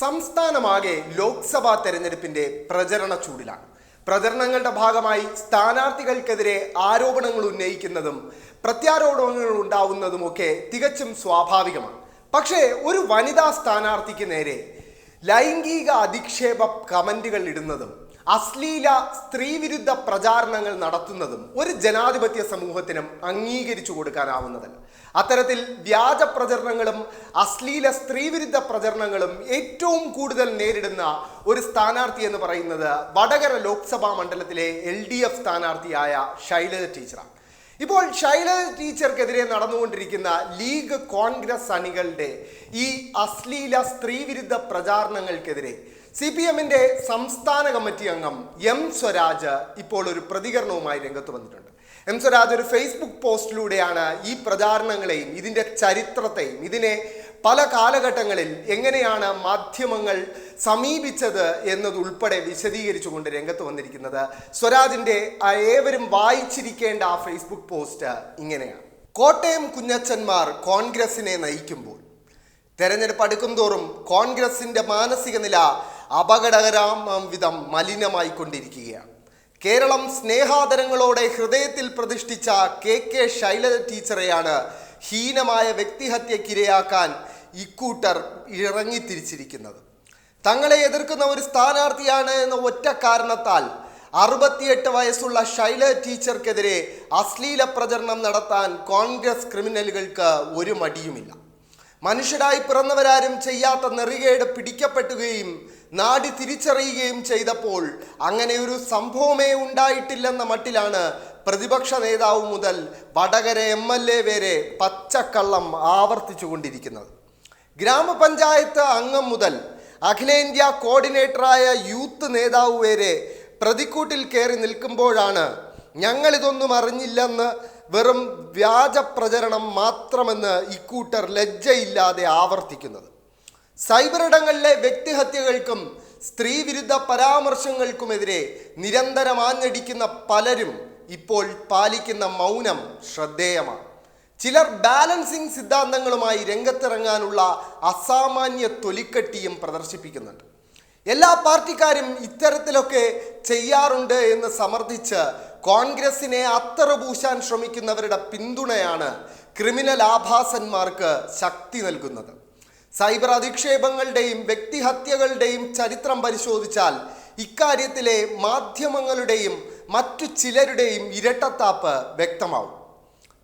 സംസ്ഥാനമാകെ ലോക്സഭാ തെരഞ്ഞെടുപ്പിന്റെ പ്രചരണ ചൂടിലാണ്. പ്രചരണങ്ങളുടെ ഭാഗമായി സ്ഥാനാർത്ഥികൾക്കെതിരെ ആരോപണങ്ങൾ ഉന്നയിക്കുന്നതും പ്രത്യാരോപണങ്ങൾ ഉണ്ടാവുന്നതുമൊക്കെ തികച്ചും സ്വാഭാവികമാണ്. പക്ഷേ ഒരു വനിതാ സ്ഥാനാർത്ഥിക്ക് നേരെ ലൈംഗിക അധിക്ഷേപ കമന്റുകൾ ഇടുന്നതും അശ്ലീല സ്ത്രീവിരുദ്ധ പ്രചാരണങ്ങൾ നടത്തുന്നതും ഒരു ജനാധിപത്യ സമൂഹത്തിനും അംഗീകരിച്ചു കൊടുക്കാനാവുന്നതല്ല. അത്തരത്തിൽ വ്യാജ പ്രചരണങ്ങളും അശ്ലീല സ്ത്രീവിരുദ്ധ പ്രചരണങ്ങളും ഏറ്റവും കൂടുതൽ നേരിടുന്ന ഒരു സ്ഥാനാർത്ഥി എന്ന് പറയുന്നത് വടകര ലോക്സഭാ മണ്ഡലത്തിലെ എൽ ഡി എഫ് സ്ഥാനാർത്ഥിയായ ശൈലജ ടീച്ചറാണ്. ഇപ്പോൾ ശൈലജ ടീച്ചർക്കെതിരെ നടന്നുകൊണ്ടിരിക്കുന്ന ലീഗ് കോൺഗ്രസ് അണികളുടെ ഈ അശ്ലീല സ്ത്രീവിരുദ്ധ പ്രചാരണങ്ങൾക്കെതിരെ സി പി എമ്മിന്റെ സംസ്ഥാന കമ്മിറ്റി അംഗം എം സ്വരാജ് ഇപ്പോൾ ഒരു പ്രതികരണവുമായി രംഗത്ത് വന്നിട്ടുണ്ട്. എം സ്വരാജ് ഒരു ഫേസ്ബുക്ക് പോസ്റ്റിലൂടെയാണ് ഈ പ്രചാരണങ്ങളെയും ഇതിന്റെ ചരിത്രത്തെയും ഇതിനെ പല കാലഘട്ടങ്ങളിൽ എങ്ങനെയാണ് മാധ്യമങ്ങൾ സമീപിച്ചത് എന്നതുൾപ്പെടെ വിശദീകരിച്ചുകൊണ്ട് രംഗത്ത് വന്നിരിക്കുന്നത്. സ്വരാജിന്റെ ആ ഏവരും വായിച്ചിരിക്കേണ്ട ആ ഫേസ്ബുക്ക് പോസ്റ്റ് ഇങ്ങനെയാണ്. കോട്ടയം കുഞ്ഞച്ചന്മാർ കോൺഗ്രസിനെ നയിക്കുമ്പോൾ തെരഞ്ഞെടുപ്പ് അടുക്കും തോറും കോൺഗ്രസിന്റെ മാനസിക നില അപകടകരമാം വിധം മലിനമായിക്കൊണ്ടിരിക്കുകയാണ്. കേരളം സ്നേഹാദരങ്ങളോടെ ഹൃദയത്തിൽ പ്രതിഷ്ഠിച്ച കെ കെ ശൈലജ ടീച്ചറെയാണ് ഹീനമായ വ്യക്തിഹത്യക്കിരയാക്കാൻ ഇക്കൂട്ടർ ഇറങ്ങിത്തിരിച്ചിരിക്കുന്നത്. തങ്ങളെ എതിർക്കുന്ന ഒരു സ്ഥാനാർത്ഥിയാണ് എന്ന ഒറ്റ കാരണത്താൽ അറുപത്തിയെട്ട് വയസ്സുള്ള ശൈല ടീച്ചർക്കെതിരെ അശ്ലീല പ്രചരണം നടത്താൻ കോൺഗ്രസ് ക്രിമിനലുകൾക്ക് ഒരു മടിയുമില്ല. മനുഷ്യരായി പിറന്നവരാരും ചെയ്യാത്ത നെറികേട് പിടിക്കപ്പെട്ടുകയും നാടി തിരിച്ചറിയുകയും ചെയ്തപ്പോൾ അങ്ങനെ ഒരു സംഭവമേ ഉണ്ടായിട്ടില്ലെന്ന മട്ടിലാണ് പ്രതിപക്ഷ നേതാവ് മുതൽ വടകര എം എൽ എ വരെ പച്ചക്കള്ളം ആവർത്തിച്ചു കൊണ്ടിരിക്കുന്നത് ഗ്രാമപഞ്ചായത്ത് അംഗം മുതൽ അഖിലേന്ത്യാ കോർഡിനേറ്ററായ യൂത്ത് നേതാവ് വരെ പ്രതിക്കൂട്ടിൽ കയറി നിൽക്കുമ്പോഴാണ് ഞങ്ങളിതൊന്നും അറിഞ്ഞില്ലെന്ന് വെറും വ്യാജ പ്രചരണം മാത്രമെന്ന് ഇക്കൂട്ടർ ലജ്ജയില്ലാതെ ആവർത്തിക്കുന്നത്. സൈബർ ഇടങ്ങളിലെ വ്യക്തിഹത്യകൾക്കും സ്ത്രീവിരുദ്ധ പരാമർശങ്ങൾക്കുമെതിരെ നിരന്തരം ആഞ്ഞടിക്കുന്ന പലരും ഇപ്പോൾ പാലിക്കുന്ന മൗനം ശ്രദ്ധേയമാണ്. ചിലർ ബാലൻസിംഗ് സിദ്ധാന്തങ്ങളുമായി രംഗത്തിറങ്ങാനുള്ള അസാമാന്യ തൊലിക്കട്ടിയും പ്രദർശിപ്പിക്കുന്നുണ്ട്. എല്ലാ പാർട്ടിക്കാരും ഇത്തരത്തിലൊക്കെ ചെയ്യാറുണ്ട് എന്ന് സമർത്ഥിച്ച് കോൺഗ്രസിനെ അത്തറ പൂശാൻ ശ്രമിക്കുന്നവരുടെ പിന്തുണയാണ് ക്രിമിനൽ ആഭാസന്മാർക്ക് ശക്തി നൽകുന്നത്. സൈബർ അധിക്ഷേപങ്ങളുടെയും വ്യക്തിഹത്യകളുടെയും ചരിത്രം പരിശോധിച്ചാൽ ഇക്കാര്യത്തിലെ മാധ്യമങ്ങളുടെയും മറ്റു ചിലരുടെയും ഇരട്ടത്താപ്പ് വ്യക്തമാവും.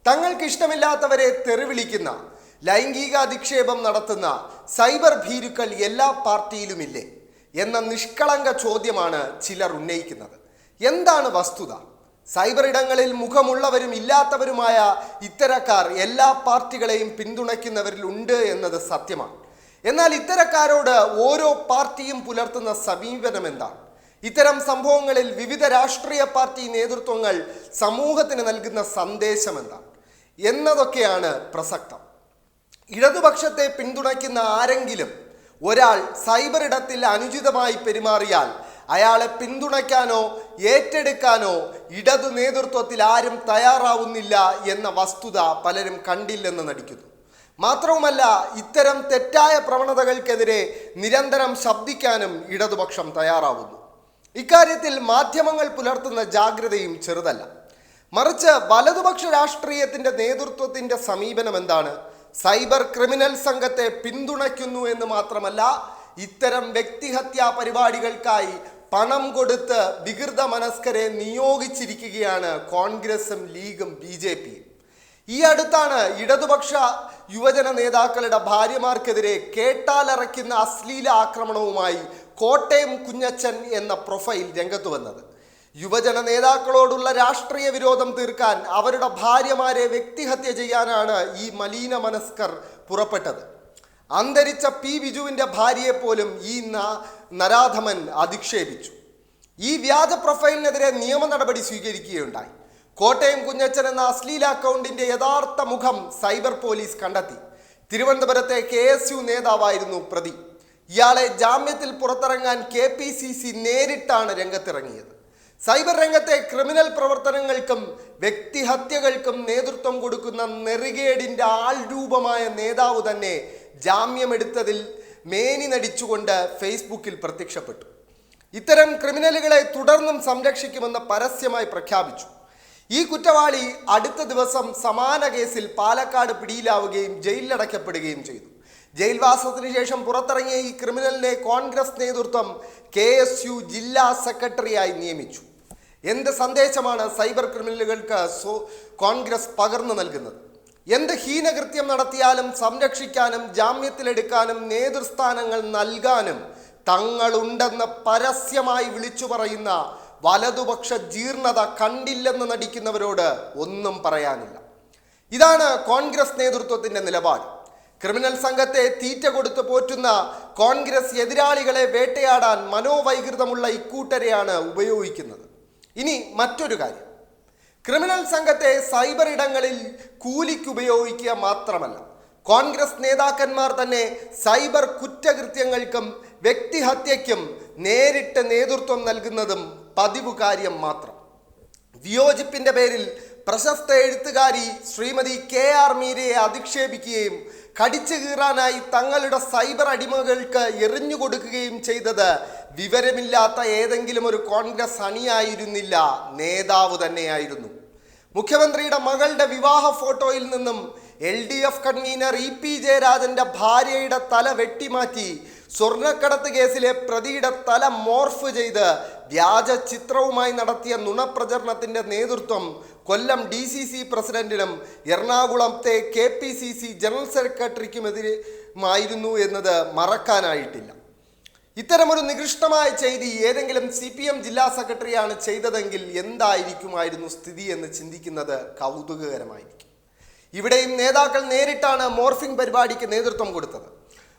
തങ്ങൾക്ക് ഇഷ്ടമില്ലാത്തവരെ തെറിവിളിക്കുന്ന ലൈംഗിക അധിക്ഷേപം നടത്തുന്ന സൈബർ ഭീരുക്കൾ എല്ലാ പാർട്ടിയിലുമില്ലേ എന്ന നിഷ്കളങ്ക ചോദ്യമാണ് ചിലർ ഉന്നയിക്കുന്നത്. എന്താണ് വസ്തുത? സൈബർ ഇടങ്ങളിൽ മുഖമുള്ളവരും ഇല്ലാത്തവരുമായ ഇത്തരക്കാർ എല്ലാ പാർട്ടികളെയും പിന്തുണയ്ക്കുന്നവരിൽ ഉണ്ട് എന്നത് സത്യമാണ്. എന്നാൽ ഇത്തരക്കാരോട് ഓരോ പാർട്ടിയും പുലർത്തുന്ന സമീപനം എന്താണ് ഇത്തരം സംഭവങ്ങളിൽ വിവിധ രാഷ്ട്രീയ പാർട്ടി നേതൃത്വങ്ങൾ സമൂഹത്തിന് നൽകുന്ന സന്ദേശം എന്താണ് എന്നതൊക്കെയാണ് പ്രസക്തം. ഇടതുപക്ഷത്തെ പിന്തുണയ്ക്കുന്ന ആരെങ്കിലും ഒരാൾ സൈബർ ഇടത്തിൽ അനുചിതമായി പെരുമാറിയാൽ അയാളെ പിന്തുണയ്ക്കാനോ ഏറ്റെടുക്കാനോ ഇടതു നേതൃത്വത്തിൽ ആരും തയ്യാറാവുന്നില്ല എന്ന വസ്തുത പലരും കണ്ടില്ലെന്ന് നടിക്കുന്നു. മാത്രവുമല്ല ഇത്തരം തെറ്റായ പ്രവണതകൾക്കെതിരെ നിരന്തരം ശബ്ദിക്കാനും ഇടതുപക്ഷം തയ്യാറാവുന്നു. ഇക്കാര്യത്തിൽ മാധ്യമങ്ങൾ പുലർത്തുന്ന ജാഗ്രതയും ചെറുതല്ല. മറിച്ച് വലതുപക്ഷ രാഷ്ട്രീയത്തിന്റെ നേതൃത്വത്തിന്റെ സമീപനം എന്താണ്? സൈബർ ക്രിമിനൽ സംഘത്തെ പിന്തുണയ്ക്കുന്നു എന്ന് മാത്രമല്ല ഇത്തരം വ്യക്തിഹത്യാ പരിപാടികൾക്കായി പണം കൊടുത്ത് വികൃത മനസ്കരെ നിയോഗിച്ചിരിക്കുകയാണ് കോൺഗ്രസും ലീഗും ബി ഈ അടുത്താണ് ഇടതുപക്ഷ യുവജന നേതാക്കളുടെ ഭാര്യമാർക്കെതിരെ കേട്ടാലറയ്ക്കുന്ന അശ്ലീല ആക്രമണവുമായി കോട്ടയം കുഞ്ഞച്ചൻ എന്ന പ്രൊഫൈൽ രംഗത്ത് വന്നത്. യുവജന നേതാക്കളോടുള്ള രാഷ്ട്രീയ വിരോധം തീർക്കാൻ അവരുടെ ഭാര്യമാരെ വ്യക്തിഹത്യ ചെയ്യാനാണ് ഈ മലീന മനസ്കർ പുറപ്പെട്ടത്. അന്തരിച്ച പി ബിജുവിന്റെ ഭാര്യയെ പോലും ഈ നരാധമൻ അധിക്ഷേപിച്ചു. ഈ വ്യാജ പ്രൊഫൈലിനെതിരെ നിയമ നടപടി സ്വീകരിക്കുകയുണ്ടായി. കോട്ടയം കുഞ്ഞച്ചൻ എന്ന അശ്ലീല അക്കൗണ്ടിന്റെ യഥാർത്ഥ മുഖം സൈബർ പോലീസ് കണ്ടെത്തി. തിരുവനന്തപുരത്തെ കെ എസ് യു നേതാവായിരുന്നു പ്രതി. ഇയാളെ ജാമ്യത്തിൽ പുറത്തിറങ്ങാൻ കെ പി സി സി നേരിട്ടാണ് രംഗത്തിറങ്ങിയത്. സൈബർ രംഗത്തെ ക്രിമിനൽ പ്രവർത്തനങ്ങൾക്കും വ്യക്തിഹത്യകൾക്കും നേതൃത്വം കൊടുക്കുന്ന നെറികേടിന്റെ ആൾരൂപമായ നേതാവ് തന്നെ ജാമ്യമെടുത്തതിൽ മേനി നടിച്ചുകൊണ്ട് ഫേസ്ബുക്കിൽ പ്രത്യക്ഷപ്പെട്ടു. ഇത്തരം ക്രിമിനലുകളെ തുടർന്നും സംരക്ഷിക്കുമെന്ന് പരസ്യമായി പ്രഖ്യാപിച്ചു. ഈ കുറ്റവാളി അടുത്ത ദിവസം സമാന കേസിൽ പാലക്കാട് പിടിയിലാവുകയും ജയിലിലടയ്ക്കപ്പെടുകയും ചെയ്തു. ജയിൽവാസത്തിന് ശേഷം പുറത്തിറങ്ങിയ ഈ ക്രിമിനലിനെ കോൺഗ്രസ് നേതൃത്വം കെ എസ് യു ജില്ലാ സെക്രട്ടറിയായി നിയമിച്ചു. എന്ത് സന്ദേശമാണ് സൈബർ ക്രിമിനലുകൾക്ക് സോ കോൺഗ്രസ് പകർന്നു നൽകുന്നത്? എന്ത് ഹീനകൃത്യം നടത്തിയാലും സംരക്ഷിക്കാനും ജാമ്യത്തിലെടുക്കാനും നേതൃസ്ഥാനങ്ങൾ നൽകാനും തങ്ങളുണ്ടെന്ന് പരസ്യമായി വിളിച്ചു പറയുന്ന വലതുപക്ഷ ജീർണത കണ്ടില്ലെന്ന് നടിക്കുന്നവരോട് ഒന്നും പറയാനില്ല. ഇതാണ് കോൺഗ്രസ് നേതൃത്വത്തിന്റെ നിലപാട്. ക്രിമിനൽ സംഘത്തെ തീറ്റ കൊടുത്ത് പോറ്റുന്ന കോൺഗ്രസ് എതിരാളികളെ വേട്ടയാടാൻ മനോവൈകൃതമുള്ള ഇക്കൂട്ടരെയാണ് ഉപയോഗിക്കുന്നത്. ഇനി മറ്റൊരു കാര്യം. ക്രിമിനൽ സംഘത്തെ സൈബർ ഇടങ്ങളിൽ കൂലിക്കുപയോഗിക്കുക മാത്രമല്ല കോൺഗ്രസ് നേതാക്കന്മാർ തന്നെ സൈബർ കുറ്റകൃത്യങ്ങൾക്കും വ്യക്തിഹത്യയ്ക്കും നേരിട്ട് നേതൃത്വം നൽകുന്നതും പതിവ് കാര്യം മാത്രം. വിയോജിപ്പിന്റെ പേരിൽ പ്രശസ്ത എഴുത്തുകാരി ശ്രീമതി കെ ആർ മീരയെ അധിക്ഷേപിക്കുകയും കടിച്ചു കീറാനായി തങ്ങളുടെ സൈബർ അടിമകൾക്ക് എറിഞ്ഞു കൊടുക്കുകയും ചെയ്തത് വിവരമില്ലാത്ത ഏതെങ്കിലും ഒരു കോൺഗ്രസ് അണിയായിരുന്നില്ല നേതാവ് തന്നെയായിരുന്നു. മുഖ്യമന്ത്രിയുടെ മകളുടെ വിവാഹ ഫോട്ടോയിൽ നിന്നും L D F convener E P ജയരാജന്റെ ഭാര്യയുടെ തല വെട്ടിമാറ്റി സ്വർണക്കടത്ത് കേസിലെ പ്രതിയുടെ തല മോർഫ് ചെയ്ത് വ്യാജ ചിത്രവുമായി നടത്തിയ നുണപ്രചരണത്തിന്റെ നേതൃത്വം കൊല്ലം ഡി സി സി പ്രസിഡന്റിനും എറണാകുളത്തെ K P C C general സെക്രട്ടറിക്കുമെതിരുമായിരുന്നു എന്നത് മറക്കാനായിട്ടില്ല. ഇത്തരമൊരു നികൃഷ്ടമായ ചെയ്തി ഏതെങ്കിലും സി പി എം ജില്ലാ സെക്രട്ടറിയാണ് ചെയ്തതെങ്കിൽ എന്തായിരിക്കുമായിരുന്നു സ്ഥിതി എന്ന് ചിന്തിക്കുന്നത് കൗതുകകരമായിരിക്കും. ഇവിടെയും നേതാക്കൾ നേരിട്ടാണ് മോർഫിംഗ് പരിപാടിക്ക് നേതൃത്വം കൊടുത്തത്.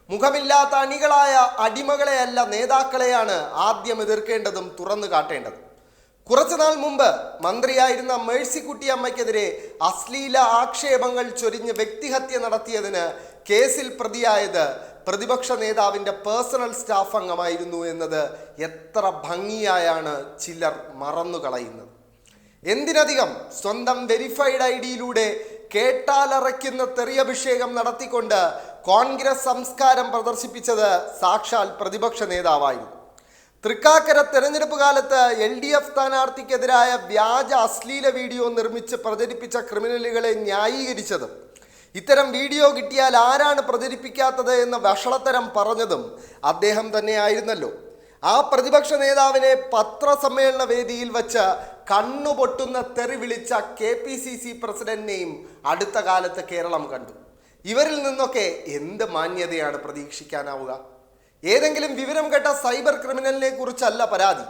മുഖമില്ലാത്ത അണികളായ അടിമകളെയല്ല നേതാക്കളെയാണ് ആദ്യം എതിർക്കേണ്ടതും തുറന്നു കാട്ടേണ്ടതും. കുറച്ചുനാൾ മുമ്പ് മന്ത്രിയായിരുന്ന മേഴ്സിക്കുട്ടി അമ്മയ്ക്കെതിരെ അശ്ലീല ആക്ഷേപങ്ങൾ ചൊരിഞ്ഞ് വ്യക്തിഹത്യ നടത്തിയതിന് കേസിൽ പ്രതിയായത് പ്രതിപക്ഷ നേതാവിന്റെ പേഴ്സണൽ സ്റ്റാഫ് അംഗമായിരുന്നു എന്നത് എത്ര ഭംഗിയായാണ് ചിലർ മറന്നുകളയുന്നത് എന്തിനധികം സ്വന്തം വെരിഫൈഡ് ഐ ഡിയിലൂടെ കേട്ടാലറയ്ക്കുന്ന തെറിയഭിഷേകം നടത്തിക്കൊണ്ട് കോൺഗ്രസ് സംസ്കാരം പ്രദർശിപ്പിച്ചത് സാക്ഷാൽ പ്രതിപക്ഷ നേതാവായിരുന്നു. തൃക്കാക്കര തെരഞ്ഞെടുപ്പ് കാലത്ത് എൽ ഡി എഫ് സ്ഥാനാർത്ഥിക്കെതിരായ വ്യാജ അശ്ലീല വീഡിയോ നിർമ്മിച്ച് പ്രചരിപ്പിച്ച ക്രിമിനലുകളെ ന്യായീകരിച്ചതും ഇത്തരം വീഡിയോ കിട്ടിയാൽ ആരാണ് പ്രചരിപ്പിക്കാത്തത് എന്ന വഷളത്തരം പറഞ്ഞതും അദ്ദേഹം തന്നെയായിരുന്നല്ലോ. ആ പ്രതിപക്ഷ നേതാവിനെ പത്രസമ്മേളന വേദിയിൽ വച്ച് കണ്ണുപൊട്ടുന്ന തെറി വിളിച്ച കെ പി സി സി പ്രസിഡന്റിനെയും അടുത്ത കാലത്ത് കേരളം കണ്ടു. ഇവരിൽ നിന്നൊക്കെ എന്ത് മാന്യതയാണ് പ്രതീക്ഷിക്കാനാവുക? ഏതെങ്കിലും വിവരം കേട്ട സൈബർ ക്രിമിനലിനെ കുറിച്ചല്ല പരാതി.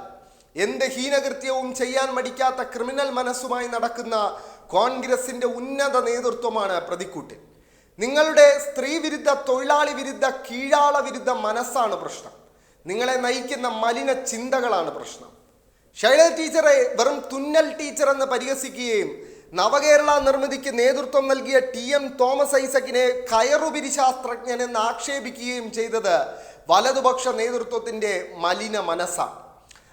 എന്ത് ഹീനകൃത്യവും ചെയ്യാൻ മടിക്കാത്ത ക്രിമിനൽ മനസ്സുമായി നടക്കുന്ന കോൺഗ്രസിന്റെ ഉന്നത നേതൃത്വമാണ് പ്രതിക്കൂട്ടിൽ നിങ്ങളുടെ സ്ത്രീ വിരുദ്ധ തൊഴിലാളി വിരുദ്ധ കീഴാള വിരുദ്ധ മനസ്സാണ് പ്രശ്നം. നിങ്ങളെ നയിക്കുന്ന മലിന ചിന്തകളാണ് പ്രശ്നം. ശൈല ടീച്ചറെ വെറും തുന്നൽ ടീച്ചർ എന്ന് പരിഹസിക്കുകയും നവകേരള നിർമ്മിതിക്ക് നേതൃത്വം നൽകിയ ടി എം തോമസ് ഐസക്കിനെ കയറുപിരി ശാസ്ത്രജ്ഞൻ എന്ന് ആക്ഷേപിക്കുകയും ചെയ്തത് വലതുപക്ഷ നേതൃത്വത്തിന്റെ മലിന മനസ്സാണ്.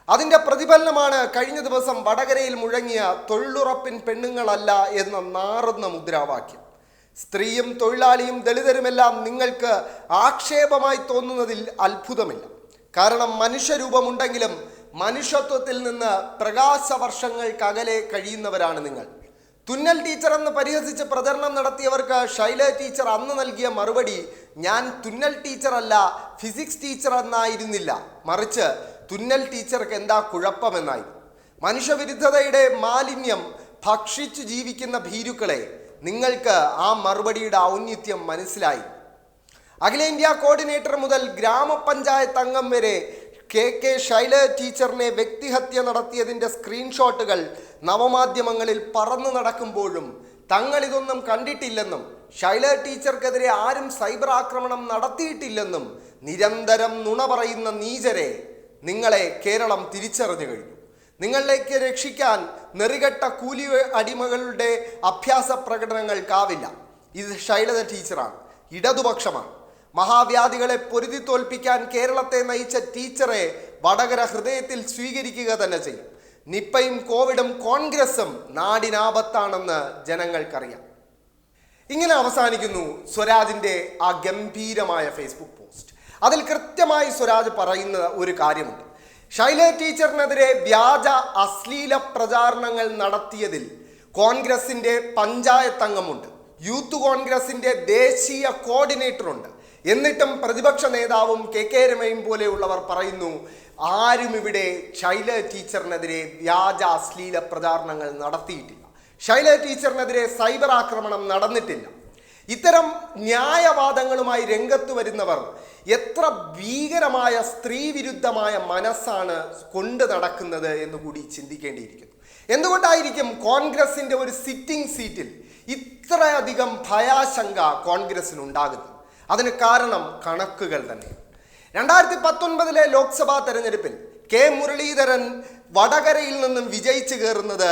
അതിന്റെ പ്രതിഫലനമാണ് കഴിഞ്ഞ ദിവസം വടകരയിൽ മുഴങ്ങിയ തൊഴിലുറപ്പിൻ പെണ്ണുങ്ങളല്ല എന്ന നാറുന്ന മുദ്രാവാക്യം. സ്ത്രീയും തൊഴിലാളിയും ദളിതരുമെല്ലാം നിങ്ങൾക്ക് ആക്ഷേപമായി തോന്നുന്നതിൽ അത്ഭുതമില്ല. കാരണം മനുഷ്യരൂപമുണ്ടെങ്കിലും മനുഷ്യത്വത്തിൽ നിന്ന് പ്രകാശവർഷങ്ങൾക്കകലെ കഴിയുന്നവരാണ് നിങ്ങൾ. തുന്നൽ ടീച്ചർ എന്ന് പരിഹസിച്ച് പ്രചരണം നടത്തിയവർക്ക് ശൈല ടീച്ചർ അന്ന് നൽകിയ മറുപടി ഞാൻ തുന്നൽ ടീച്ചറല്ല ഫിസിക്സ് ടീച്ചർ എന്നായിരുന്നില്ല. മറിച്ച് തുന്നൽ ടീച്ചർക്ക് എന്താ കുഴപ്പമെന്നായി? മനുഷ്യവിരുദ്ധതയുടെ മാലിന്യം ഭക്ഷിച്ചു ജീവിക്കുന്ന ഭീരുക്കളെ നിങ്ങൾക്ക് ആ മറുപടിയുടെ ഔന്നിത്യം മനസ്സിലായി. അഖിലേന്ത്യാ കോർഡിനേറ്റർ മുതൽ ഗ്രാമപഞ്ചായത്ത് അംഗം വരെ കെ കെ ശൈല ടീച്ചറിനെ വ്യക്തിഹത്യ നടത്തിയതിന്റെ സ്ക്രീൻഷോട്ടുകൾ നവമാധ്യമങ്ങളിൽ പറന്നു നടക്കുമ്പോഴും തങ്ങളിതൊന്നും കണ്ടിട്ടില്ലെന്നും ശൈല ടീച്ചർക്കെതിരെ ആരും സൈബർ ആക്രമണം നടത്തിയിട്ടില്ലെന്നും നിരന്തരം നുണ പറയുന്ന നീചരെ നിങ്ങളെ കേരളം തിരിച്ചറിഞ്ഞു കഴിഞ്ഞു. നിങ്ങളിലേക്ക് രക്ഷിക്കാൻ നെറികെട്ട കൂലി അടിമകളുടെ അഭ്യാസ പ്രകടനങ്ങൾക്കാവില്ല. ഇത് ശൈലജ ടീച്ചറാണ്. ഇടതുപക്ഷമാണ്. മഹാവ്യാധികളെ പൊരുതി തോൽപ്പിക്കാൻ കേരളത്തെ നയിച്ച ടീച്ചറെ വടകര ഹൃദയത്തിൽ സ്വീകരിക്കുക തന്നെ ചെയ്യും. നിപ്പയും കോവിഡും കോൺഗ്രസും നാടിനാപത്താണെന്ന് ജനങ്ങൾക്കറിയാം. ഇങ്ങനെ അവസാനിക്കുന്നു സ്വരാജിന്റെ ആ ഗംഭീരമായ ഫേസ്ബുക്ക് പോസ്റ്റ്. അതിൽ കൃത്യമായി സ്വരാജ് പറയുന്ന ഒരു കാര്യമുണ്ട്. ശൈല ടീച്ചറിനെതിരെ വ്യാജ അശ്ലീല പ്രചാരണങ്ങൾ നടത്തിയതിൽ കോൺഗ്രസിന്റെ പഞ്ചായത്ത് അംഗമുണ്ട് യൂത്ത് കോൺഗ്രസിന്റെ ദേശീയ കോർഡിനേറ്ററുണ്ട്. എന്നിട്ടും പ്രതിപക്ഷ നേതാവും കെ കെ രമയും പോലെയുള്ളവർ പറയുന്നു ആരും ഇവിടെ ശൈല ടീച്ചറിനെതിരെ വ്യാജ അശ്ലീല പ്രചാരണങ്ങൾ നടത്തിയിട്ടില്ല. ശൈല ടീച്ചറിനെതിരെ സൈബർ ആക്രമണം നടന്നിട്ടില്ല. ഇത്തരം ന്യായവാദങ്ങളുമായി രംഗത്ത് വരുന്നവർ എത്ര ഭീകരമായ സ്ത്രീവിരുദ്ധമായ മനസ്സാണ് കൊണ്ടു നടക്കുന്നത് എന്ന് കൂടി ചിന്തിക്കേണ്ടിയിരിക്കുന്നു. എന്തുകൊണ്ടായിരിക്കും കോൺഗ്രസിന്റെ ഒരു സിറ്റിംഗ് സീറ്റിൽ ഇത്രയധികം ഭയാശങ്ക കോൺഗ്രസിനുണ്ടാകുന്നത്? അതിന് കാരണം കണക്കുകൾ തന്നെ. രണ്ടായിരത്തി പത്തൊൻപതിലെ ലോക്സഭാ തെരഞ്ഞെടുപ്പിൽ കെ മുരളീധരൻ വടകരയിൽ നിന്നും വിജയിച്ചു കയറുന്നത്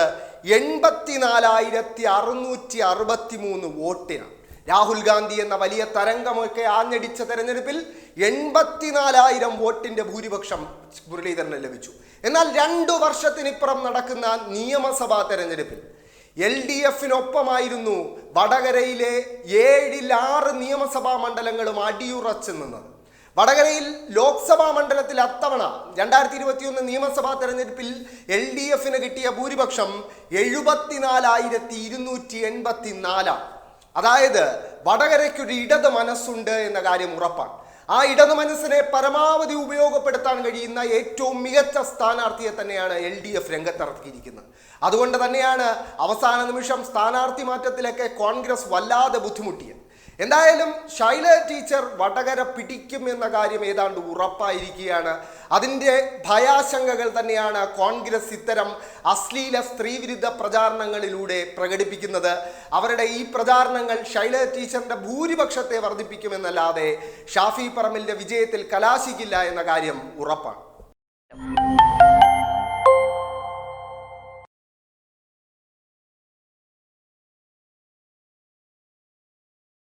എൺപത്തിനാലായിരത്തി അറുന്നൂറ്റി അറുപത്തി മൂന്ന് വോട്ടിനാണ്. രാഹുൽ ഗാന്ധി എന്ന വലിയ തരംഗമൊക്കെ ആഞ്ഞടിച്ച തെരഞ്ഞെടുപ്പിൽ എൺപത്തിനാലായിരം വോട്ടിന്റെ ഭൂരിപക്ഷം മുരളീധരന് ലഭിച്ചു. എന്നാൽ രണ്ടു വർഷത്തിനിപ്പുറം നടക്കുന്ന നിയമസഭാ തെരഞ്ഞെടുപ്പിൽ എൽ ഡി എഫിനൊപ്പമായിരുന്നു വടകരയിലെ ഏഴിൽ ആറ് നിയമസഭാ മണ്ഡലങ്ങളും അടിയുറച്ചു നിന്നത്. വടകരയിൽ ലോക്സഭാ മണ്ഡലത്തിൽ അത്തവണ രണ്ടായിരത്തി ഇരുപത്തിയൊന്ന് നിയമസഭാ തെരഞ്ഞെടുപ്പിൽ എൽ ഡി എഫിന് കിട്ടിയ ഭൂരിപക്ഷം എഴുപത്തിനാലായിരത്തി ഇരുന്നൂറ്റി എൺപത്തി നാലാണ് അതായത് വടകരയ്ക്കൊരു ഇടത് മനസ്സുണ്ട് എന്ന കാര്യം ഉറപ്പാണ്. ആ ഇടതു മനസ്സിനെ പരമാവധി ഉപയോഗപ്പെടുത്താൻ കഴിയുന്ന ഏറ്റവും മികച്ച സ്ഥാനാർത്ഥിയെ തന്നെയാണ് എൽ ഡി എഫ് രംഗത്തിറക്കിയിരിക്കുന്നത്. അതുകൊണ്ട് തന്നെയാണ് അവസാന നിമിഷം സ്ഥാനാർത്ഥി മാറ്റത്തിലൊക്കെ കോൺഗ്രസ് വല്ലാതെ ബുദ്ധിമുട്ടിയത്. എന്തായാലും ശൈല ടീച്ചർ വടകര പിടിക്കും എന്ന കാര്യം ഏതാണ്ട് ഉറപ്പായിരിക്കുകയാണ്. അതിന്റെ ഭയാശങ്കകൾ തന്നെയാണ് കോൺഗ്രസ് ഇത്തരം അശ്ലീല സ്ത്രീവിരുദ്ധ പ്രചാരണങ്ങളിലൂടെ പ്രകടിപ്പിക്കുന്നത്. അവരുടെ ഈ പ്രചാരണങ്ങൾ ശൈല ടീച്ചറിന്റെ ഭൂരിപക്ഷത്തെ വർദ്ധിപ്പിക്കുമെന്നല്ലാതെ ഷാഫി പറമ്പിന്റെ വിജയത്തിൽ കലാശിക്കില്ല എന്ന കാര്യം ഉറപ്പാണ്.